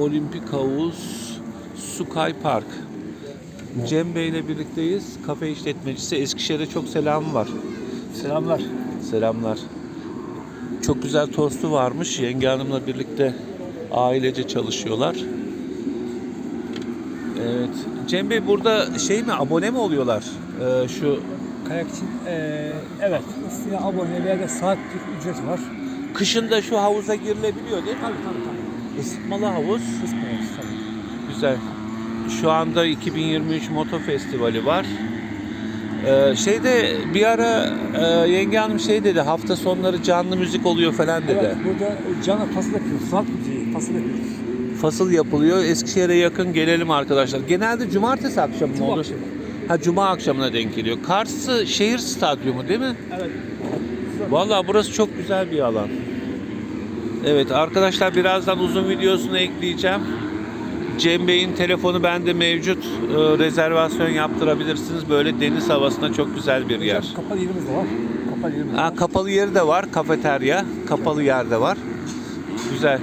Olimpik Havuz, Sukay Park. Cem Bey ile birlikteyiz. Kafe işletmecisi. Eskişehir'e çok selam var. Selamlar. Selamlar. Çok güzel tostu varmış. Yenge Hanım'la birlikte ailece çalışıyorlar. Evet. Cem Bey burada şey mi abone mi oluyorlar? Ee, şu Kayak için eee, evet. İsteyen abonelerde saatlik ücret var. kışında şu havuza girilebiliyor değil mi? Tabii tabii tabii. Isıtmalı havuz. Kısmıyoruz tabii. Güzel. Şu anda 2023 Moto Festivali var. Ee, şeyde bir ara e, yenge hanım şey dedi hafta sonları canlı müzik oluyor falan dedi. Evet, burada canlı fasıl yapıyoruz. Saat müziği fasıl yapıyoruz. Fasıl yapılıyor. Eskişehir'e yakın gelelim arkadaşlar. Genelde cumartesi akşamı mı Cuma olur? akşamı. Ha cuma akşamına denk geliyor. Karşı şehir stadyumu değil mi? Evet. Vallahi burası çok güzel bir alan. Evet arkadaşlar birazdan uzun videosunu ekleyeceğim. Cem Bey'in telefonu bende mevcut. Ee, rezervasyon yaptırabilirsiniz. Böyle deniz havasına çok güzel bir yer. Kapalı yerimiz de var. Kapalı yerimiz de Ha, var. kapalı yeri de var. Kafeterya. Kapalı yerde var. Güzel.